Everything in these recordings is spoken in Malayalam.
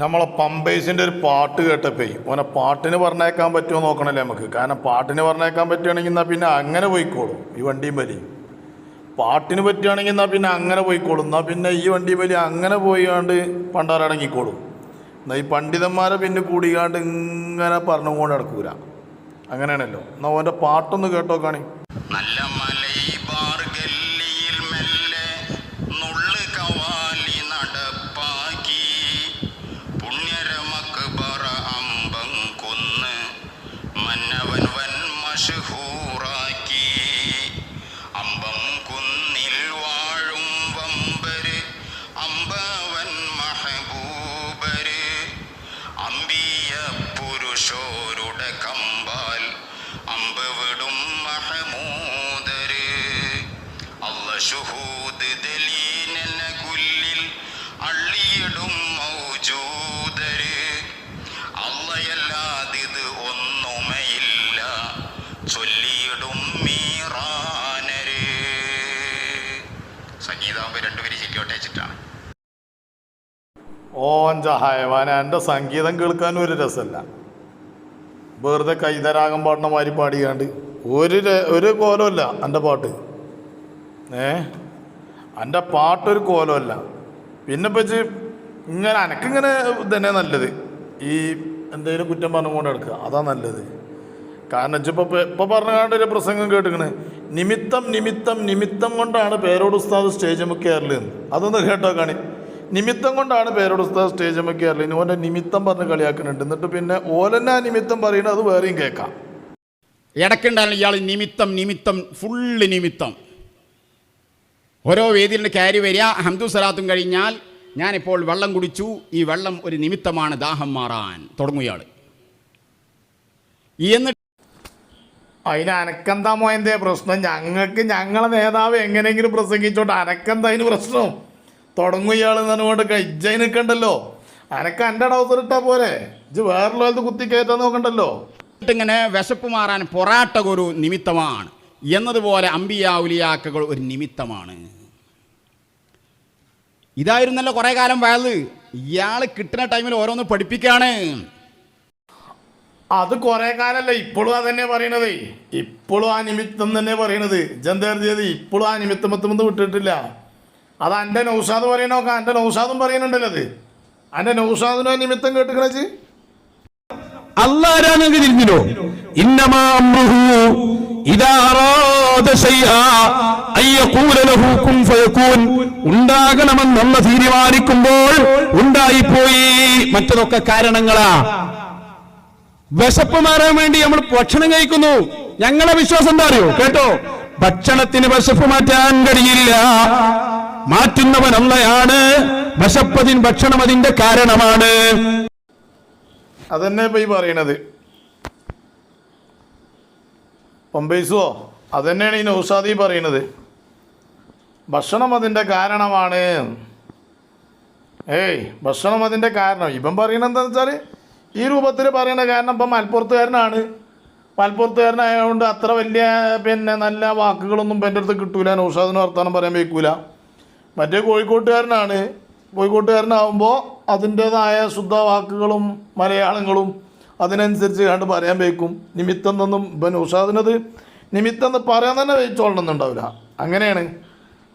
നമ്മളെ പമ്പേഴ്സിന്റെ ഒരു പാട്ട് കേട്ടപ്പേ ഓനെ പാട്ടിന് പറഞ്ഞേക്കാൻ പറ്റുമോ നോക്കണല്ലേ നമുക്ക്. കാരണം പാട്ടിന് പറഞ്ഞേക്കാൻ പറ്റുകയാണെങ്കിൽ എന്നാൽ പിന്നെ അങ്ങനെ പോയിക്കോളും ഈ വണ്ടിയും വലി. പാട്ടിന് പറ്റുകയാണെങ്കിൽ എന്നാൽ പിന്നെ അങ്ങനെ പോയിക്കോളും എന്നാൽ പിന്നെ ഈ വണ്ടിയും വലി അങ്ങനെ പോയിക്കാണ്ട് പണ്ടാരടങ്ങിക്കോളും എന്നാൽ ഈ പണ്ഡിതന്മാരെ പിന്നെ കൂടിയാണ്ട് ഇങ്ങനെ പറഞ്ഞുകൊണ്ട് നടക്കൂല. അങ്ങനെയാണല്ലോ. എന്നാൽ ഓന്റെ പാട്ടൊന്ന് കേട്ടോ കാണി നല്ല ഓൻ ജഹായവാന എന്റെ സംഗീതം കേൾക്കാനും ഒരു രസമല്ല. വെറുതെ കൈതരാഗം പാടുന്ന മാതിരി പാടിയാണ്ട് ഒരു ഒരു കോലമല്ല എന്റെ പാട്ട്. ഏ? എന്റെ പാട്ടൊരു കോലമല്ല പിന്നെ വെച്ച് ഇങ്ങനെ എനക്കിങ്ങനെ തന്നെ നല്ലത്. ഈ എന്തെങ്കിലും കുറ്റം പറഞ്ഞുകൊണ്ട് എടുക്കുക അതാ നല്ലത്. കാരണം വെച്ചപ്പോൾ പറഞ്ഞ കണ്ട ഒരു പ്രസംഗം കേട്ടിക്കണ്. നിമിത്തം നിമിത്തം നിമിത്തം കൊണ്ടാണ് പേരോട് ഉസ്താദ് സ്റ്റേജ് മുക്കേറൽ അതൊന്ന് കേട്ടോ കാണി നിമിത്തം കൊണ്ടാണ് പേരോട് ഉസ്താദ് സ്റ്റേജ് മുക്കേറൽ ഇനി ഓന്റെ നിമിത്തം പറഞ്ഞ് കളിയാക്കുന്നുണ്ട്. എന്നിട്ട് പിന്നെ ഓലെന്നെ ആ നിമിത്തം പറയുന്നത് അത് വേറെയും കേൾക്കാം. ഇടയ്ക്കുണ്ടായിരുന്നു ഇയാൾ നിമിത്തം നിമിത്തം ഫുള്ള് നിമിത്തം. ഓരോ വേദിയിലും കയറി വരിക ഹംദു സലാത്തും കഴിഞ്ഞാൽ ഞാനിപ്പോൾ വെള്ളം കുടിച്ചു. ഈ വെള്ളം ഒരു നിമിത്തമാണ് ദാഹം മാറാൻ. തുടങ്ങും ഇയാൾ എന്നിട്ട് അതിന് അനക്കെന്താ മോയന്തേ പ്രശ്നം? ഞങ്ങൾക്ക് ഞങ്ങളെ നേതാവ് എങ്ങനെയെങ്കിലും പ്രസംഗിച്ചോട്ടെ അനക്കെന്താ അതിന് പ്രശ്നം? തുടങ്ങും ഇയാൾ എന്നുകൊണ്ട് കഴിച്ചായി നിൽക്കണ്ടല്ലോ അനക്ക് എന്റെ ഡൗസർ ഇട്ടാ പോരെ. ഇത് വേറെ കുത്തി കയറ്റാൻ നോക്കണ്ടല്ലോ. ഇങ്ങനെ വിശപ്പ് മാറാൻ പൊറാട്ടക ഒരു നിമിത്തമാണ്. എന്നതുപോലെ അമ്പിയാവുലിയാക്കകൾ ഒരു നിമിത്തമാണ്. ഇതായിരുന്നല്ലോ കുറേ കാലം വയത് ഇയാൾ കിട്ടുന്ന ടൈമിൽ ഓരോന്ന് പഠിപ്പിക്കുകയാണ് അത് കുറെ കാലല്ല ഇപ്പോഴും തന്നെ പറയണത്. ഇപ്പോഴും ആ നിമിത്തം തന്നെ പറയണത്. ജന്തേർജിയത് ഇപ്പോഴും ആ നിമിത്തം ഒന്നും വിട്ടിട്ടില്ല. അത് എന്റെ നൗസാദ് പറയണോക്ക എന്റെ നൗസാദും പറയുന്നുണ്ടല്ലോ അത്. എന്റെ നൗസാദിനോ നിമിത്തം കേട്ടിക്കണച്ച് അല്ലാരാണെങ്കിൽ തിരിഞ്ഞിനോ ഇന്നമാ അമ്രുഹു ഇദാ അറാദ ശൈആ അയ്യഖൂല ലഹു കുൻ ഫയകൂൻ ഉണ്ടാകണമെന്ന് അല്ല തീരുമാനിക്കുമ്പോൾ ഉണ്ടായിപ്പോയി. മറ്റതൊക്കെ കാരണങ്ങളാ. വിശപ്പ് മാറാൻ വേണ്ടി നമ്മൾ ഭക്ഷണം കഴിക്കുന്നു. ഞങ്ങളെ വിശ്വാസം എന്താ അറിയോ? കേട്ടോ? ഭക്ഷണത്തിന് വിശപ്പ് മാറ്റാൻ കഴിയില്ല. മാറ്റുന്നവൻ അള്ളയാണ് വിശപ്പതിൻ ഭക്ഷണം അതിന്റെ കാരണമാണ്. അതന്നെ ഈ പറയണത്. പമ്പൈസോ അതന്നെയാണ് ഈ നൗസാദി പറയണത്. ഭക്ഷണം അതിന്റെ കാരണമാണ്. ഏയ് ഭക്ഷണം അതിന്റെ കാരണം. ഇപ്പം പറയണത് എന്താണെന്ന് വെച്ചാൽ ഈ രൂപത്തിൽ പറയണ കാരണം ഇപ്പം മലപ്പുറത്തുകാരനാണ്. മലപ്പുറത്തുകാരനായതുകൊണ്ട് അത്ര വലിയ പിന്നെ നല്ല വാക്കുകളൊന്നും എന്റെ അടുത്ത് കിട്ടൂല. നൗഷാദിന് വർത്തമാനം പറയാൻ വയ്ക്കൂല. മറ്റേ കോഴിക്കോട്ടുകാരനാണ്. കോഴിക്കോട്ടുകാരനാവുമ്പോൾ അതിന്റേതായ ശുദ്ധ വാക്കുകളും മലയാളങ്ങളും അതിനനുസരിച്ച് കണ്ട് പറയാൻ വയ്ക്കും. നിമിത്തം തന്നും ഇപ്പം ഉഷാദിനത് നിമിത്തം എന്ന് പറയാൻ തന്നെ വെച്ചോളണമെന്നുണ്ടാവില്ല. അങ്ങനെയാണ്.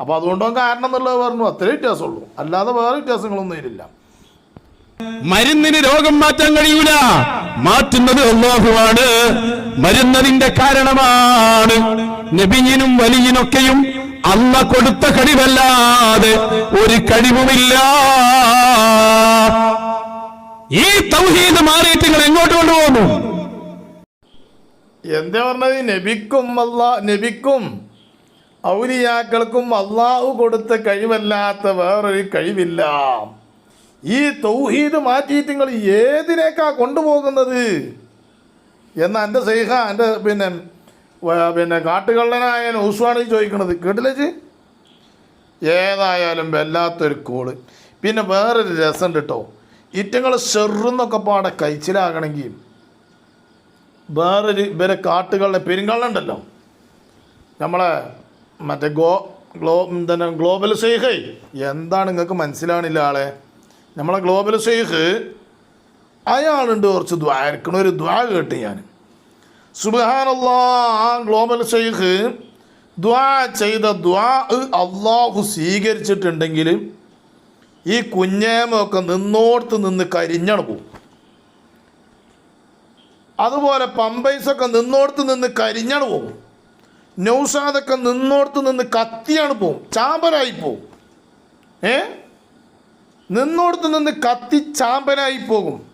അപ്പോൾ അതുകൊണ്ടോ കാരണം എന്നുള്ളത് പറഞ്ഞു. അത്രേ വ്യത്യാസമുള്ളൂ. അല്ലാതെ വേറെ വ്യത്യാസങ്ങളൊന്നും ഇതിലില്ല. മരുന്നിന് രോഗം മാറ്റാൻ കഴിയൂല. മാറ്റുന്നത് അള്ളാഹുവാണ്. മരുന്നതിന്റെ കാരണമാണ്. നബിഞ്ഞിനും വലിയനൊക്കെയും അല്ല കൊടുത്ത കഴിവല്ലാതെ ഒരു കഴിവുമില്ല. ഈ തൗഹീദ് മാറിയിട്ട് നിങ്ങൾ എങ്ങോട്ട് കൊണ്ടുപോകുന്നു? എന്താ പറഞ്ഞത്? നബിക്കും അല്ലാ നബിക്കും ഔലിയാക്കൾക്കും അള്ളാഹു കൊടുത്ത കഴിവല്ലാത്ത വേറൊരു കഴിവില്ല. ഈ തൗഹീദ് മാറ്റിയിട്ട് നിങ്ങൾ ഏതിനേക്കാ കൊണ്ടുപോകുന്നത്? എന്ന എന്റെ സൈഹ എന്റെ പിന്നെ പിന്നെ കാട്ടുകള്ളനായ നൗസ്വാണ് ഈ ചോദിക്കണത്. കേട്ടില്ലേ ഏതായാലും വല്ലാത്തൊരു കോൾ. പിന്നെ വേറൊരു രസം കേട്ടോ ഇറ്റങ്ങൾ ചെറുന്നൊക്കെ പാടെ കഴിച്ചിലാകണമെങ്കിൽ വേറൊരു ഇവരെ കാട്ടുകളുടെ പെരുങ്കള്ളുണ്ടല്ലോ. നമ്മളെ മറ്റേ ഗോ ഗ്ലോ എന്താ ഗ്ലോബൽ സേഹ്. എന്താണ് നിങ്ങൾക്ക് മനസ്സിലാവണില്ല ആളെ? നമ്മളെ ഗ്ലോബൽ ഷെയ്ഖ് അയാളുണ്ട് കുറച്ച് ദ്വാരക്കണ ഒരു ദ്വാ കേട്ട് ഞാൻ സുബാനല്ലാ ആ ഗ്ലോബൽ ഷെയ്ഖ് ദ്വാ ചെയ്ത ദ്വാ അള്ളാഹു സ്വീകരിച്ചിട്ടുണ്ടെങ്കിൽ ഈ കുഞ്ഞേമൊക്കെ നിന്നോടത്ത് നിന്ന് കരിഞ്ഞണ പോവും. അതുപോലെ പമ്പൈസൊക്കെ നിന്നോടത്ത് നിന്ന് കരിഞ്ഞണ പോവും. നൗഷാദൊക്കെ നിന്നോടത്ത് നിന്ന് കത്തിയാണ് പോവും. ചാമ്പനായി പോവും. ഏ? നിന്നോടത്ത് നിന്ന് കത്തി ചാമ്പനായി പോകും.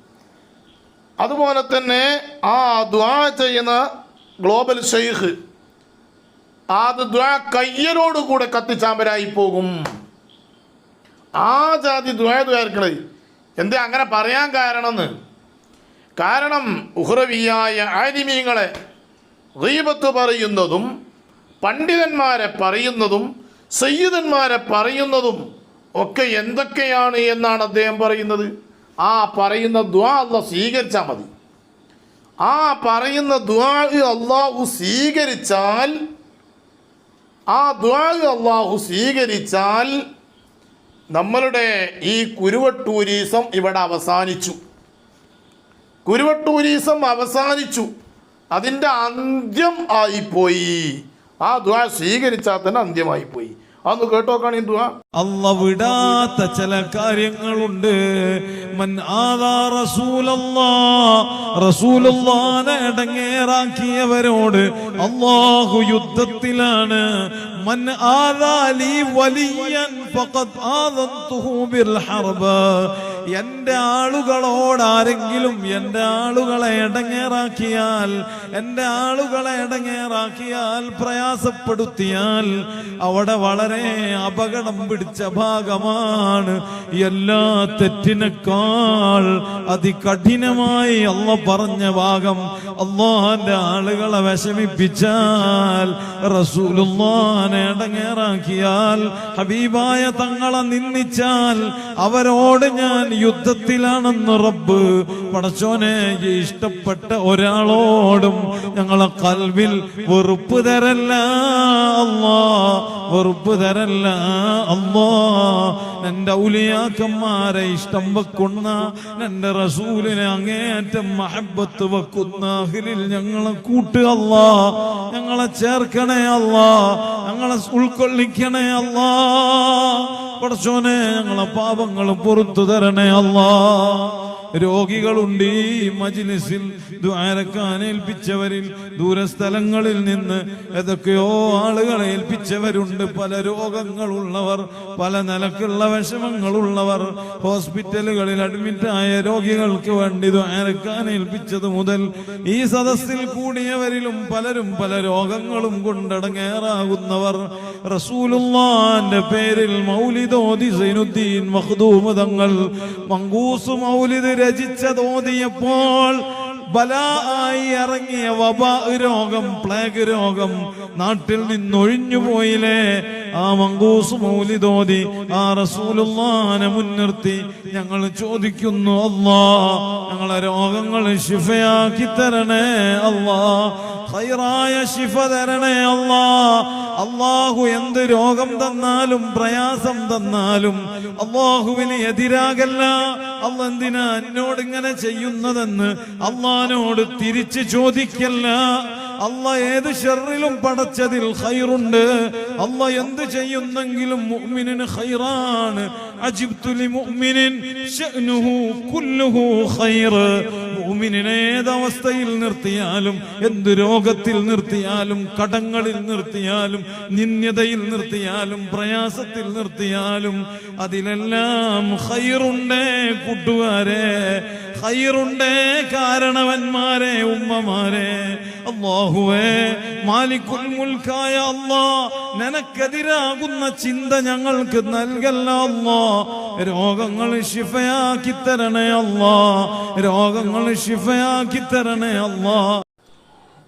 അതുപോലെ തന്നെ ആ ദ്വാ ചെയ്യുന്ന ഗ്ലോബൽ ഷെയ്ഖ് അത് ദ്വാ കയ്യലോടുകൂടെ കത്തിച്ചാമ്പരായി പോകും. ആ ജാതി ദ്വാ ദ്വാരക്കളെ എന്തേ അങ്ങനെ പറയാൻ കാരണമെന്ന്? കാരണം ഉഹ്റവിയായ ആരിമീങ്ങളെ റീബത്ത് പറയുന്നതും പണ്ഡിതന്മാരെ പറയുന്നതും സയ്യിദന്മാരെ പറയുന്നതും ഒക്കെ എന്തൊക്കെയാണ് എന്നാണ് അദ്ദേഹം പറയുന്നത്? ആ പറയുന്ന ദ്വാ അല്ല സ്വീകരിച്ചാൽ മതി. ആ പറയുന്ന ദ്വാ അള്ളാഹു സ്വീകരിച്ചാൽ ആ ദ്വാ അള്ളാഹു സ്വീകരിച്ചാൽ നമ്മളുടെ ഈ കുരുവട്ടൂരീസം ഇവിടെ അവസാനിച്ചു. കുരുവട്ടൂരീസം അവസാനിച്ചു. അതിന്റെ അന്ത്യം ആയിപ്പോയി. ആ ദ്വാ സ്വീകരിച്ചാൽ തന്നെ അന്ത്യമായിപ്പോയി. അതൊന്ന് കേട്ടോക്കാണ് ദ്വാ അല്ല വിടാത്ത ചില കാര്യങ്ങളുണ്ട്. മൻ ആദാ റസൂലല്ലാ റസൂലുള്ളാനെ ഇടങ്ങേറാക്കിയവരോട് അള്ളാഹു യുദ്ധത്തിലാണ്. മൻ ആദാ ലീ വലിയൻ ഫഖദ് ആദന്തുഹു ബിൽ ഹർബ്. എന്റെ ആളുകളോട് ആരെങ്കിലും എന്റെ ആളുകളെ ഇടങ്ങേറാക്കിയാൽ എന്റെ ആളുകളെ ഇടങ്ങേറാക്കിയാൽ പ്രയാസപ്പെടുത്തിയാൽ അവിടെ വളരെ അപകടം പിടിച്ച ഭാഗമാണ് എല്ലാ തെറ്റിനേക്കാൾ അതികഠിനമായി അള്ള പറഞ്ഞ ഭാഗം. അള്ളാന്റെ ആളുകളെ വിഷമിപ്പിച്ചാൽ റസൂലുള്ളാനെ ഇടങ്ങേറാക്കിയാൽ ഹബീബായ തങ്ങളെ നിന്ദിച്ചാൽ അവരോട് ഞാൻ യുദ്ധത്തിലാണെന്ന് റബ്ബ് പടച്ചോനെ ഇഷ്ടപ്പെട്ട ഒരാളോടും ഞങ്ങളെ കൽവിൽ വെറുപ്പ് തരല്ല. വെറുപ്പ് തരല്ല അമ്മോ എന്റെ ഔലിയാക്കന്മാരെ ഇഷ്ടം വെക്കുന്ന എന്റെ റസൂലിനെ അങ്ങേയറ്റം മഹബത്ത് വെക്കുന്ന അഹിലിൽ ഞങ്ങളെ കൂട്ട് അല്ലാ ഞങ്ങളെ ചേർക്കണേ അല്ലാ ഞങ്ങളെ ഉൾക്കൊള്ളിക്കണേ അല്ലാ. പടച്ചോനെ ഞങ്ങളെ പാപങ്ങൾ പുറത്തു തരണേ അല്ലാ. രോഗികളുണ്ട് ഈ മജിലിസിൽ. ദ്വാരക്കാൻ ഏൽപ്പിച്ചവരിൽ ദൂരസ്ഥലങ്ങളിൽ നിന്ന് ഏതൊക്കെയോ ആളുകളെ ഏൽപ്പിച്ചവരുണ്ട്. പല രോഗങ്ങളുള്ളവർ പല നിലക്കുള്ള വിഷമങ്ങളുള്ളവർ. ഹോസ്പിറ്റലുകളിൽ അഡ്മിറ്റായ രോഗികൾക്ക് വേണ്ടി ദ്വാരക്കാൻ ഏൽപ്പിച്ചത് മുതൽ ഈ സദസ്സിൽ കൂടിയവരിലും പലരും പല രോഗങ്ങളും കൊണ്ടടങ്ങേറാകുന്നവർ. റസൂലുള്ളാന്റെ പേരിൽ മൗലിദോദി സൈനുദ്ദീൻ മഖ്ദൂമ തങ്ങൾ. മങ്കൂസ് മൗലിദ് രചിച്ചതോതിയപ്പോൾ ബലായി ഇറങ്ങിയ വബ രോഗം പ്ലേഗ് രോഗം നാട്ടിൽ നിന്നൊഴിഞ്ഞു പോയില്ലേ ആ മങ്കൂസ് മൗലിതോതി ആ റസൂലുള്ളാനെ മുൻനിർത്തി ഞങ്ങൾ ചോദിക്കുന്നു അല്ലാ ഞങ്ങളെ രോഗങ്ങൾ ശിഫയാക്കി തരണേ അല്ലാ ഹൈറായ ശിഫ തരണേ അല്ലാ അള്ളാഹു എന്ത് രോഗം തന്നാലും പ്രയാസം തന്നാലും അള്ളാഹുവിന് എതിരാകല്ല അല്ല എന്തിനാ എന്നോട് ഇങ്ങനെ ചെയ്യുന്നതെന്ന് അള്ളഹാനോട് തിരിച്ചു ചോദിക്കല്ല. അല്ല ഏത് ഷെറിലും പടച്ചതിൽ ഹൈറുണ്ട് അല്ല എന്ത് ചെയ്യുന്നെങ്കിലും മുഅ്മിനിന് ഹൈറാണ് അജിബ്തുലി മുഅ്മിനിൻ ഷഅ്നുഹു കുല്ലുഹു ഖൈർ. മുഅ്മിനിനെ ഏതവസ്ഥയിൽ നിർത്തിയാലും എന്ത് രോഗത്തിൽ നിർത്തിയാലും കടങ്ങളിൽ നിർത്തിയാലും നിന്യതയിൽ നിർത്തിയാലും പ്രയാസത്തിൽ നിർത്തിയാലും അതിലെല്ലാം ഹൈറുണ്ടേ കൂട്ടുകാരെ. ഹൈറുണ്ടേ കാരണവന്മാരെ ഉമ്മമാരെ. അള്ളാഹുവേ മാലിക്കുൽ മുൽക്കായ അള്ളാ നിനക്കെതിരാകുന്ന ചിന്ത ഞങ്ങൾക്ക് നൽകല്ല അള്ളാ രോഗങ്ങൾ ശിഫയാക്കി തരണേ അള്ളാ രോഗങ്ങൾ ശിഫയാക്കി തരണേ അള്ളാ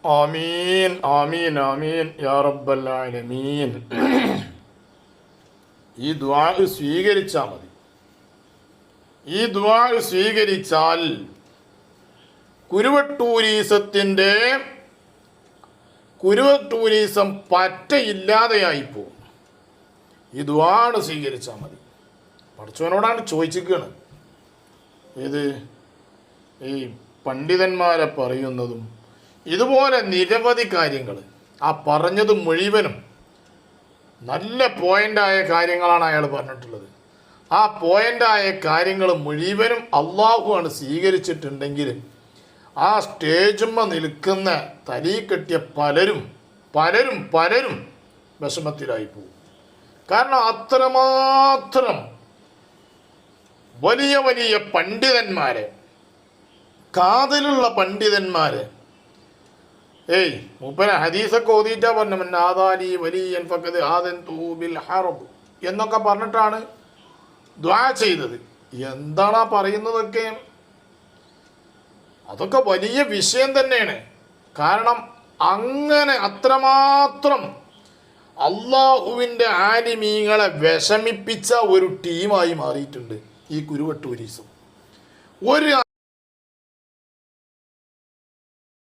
ആമീൻ ആമീൻ ആമീൻ. യാ റബ്ബൽ ആലമീൻ. ഈ ദ്വാ സ്വീകരിച്ചാൽ മതി. ഈ ദ്വാ സ്വീകരിച്ചാൽ കുരുവട്ടൂരീസത്തിന്റെ കുരുവട്ടൂരീസം പറ്റയില്ലാതെയായി പോകും ഈ ദ്വാണ് സ്വീകരിച്ചാൽ മതി. പഠിച്ചവനോടാണ് ചോദിച്ചിരിക്കുകയാണ് ഇത് ഈ പണ്ഡിതന്മാരെ പറയുന്നതും ഇതുപോലെ നിരവധി കാര്യങ്ങൾ ആ പറഞ്ഞത് മുഴുവനും നല്ല പോയിന്റായ കാര്യങ്ങളാണ് അയാൾ പറഞ്ഞിട്ടുള്ളത്. ആ പോയിന്റായ കാര്യങ്ങൾ മുഴുവനും അള്ളാഹുവാണ് സ്വീകരിച്ചിട്ടുണ്ടെങ്കിൽ ആ സ്റ്റേജുമ്മ നിൽക്കുന്ന തലി കെട്ടിയ പലരും പലരും പലരും വിഷമത്തിലായി പോകും. കാരണം അത്രമാത്രം വലിയ വലിയ പണ്ഡിതന്മാരെ കാതലുള്ള പണ്ഡിതന്മാരെ ഏയ് മൂപ്പന ഹദീസൊക്കെ ഓതിയിട്ടാ പറഞ്ഞു "മൻ ആദാലി വലിയൻ ആദൻ തൂബിൽ ഹറബ് എന്നൊക്കെ പറഞ്ഞിട്ടാണ് ദ്വാ ചെയ്തത്. എന്താണ് ആ പറയുന്നതൊക്കെ അതൊക്കെ വലിയ വിഷയം തന്നെയാണ്. കാരണം അങ്ങനെ അത്രമാത്രം അള്ളാഹുവിന്റെ ആലിമീങ്ങളെ വിഷമിപ്പിച്ച ഒരു ടീമായി മാറിയിട്ടുണ്ട് ഈ കുരുവട്ടൂരീസം. ഒരു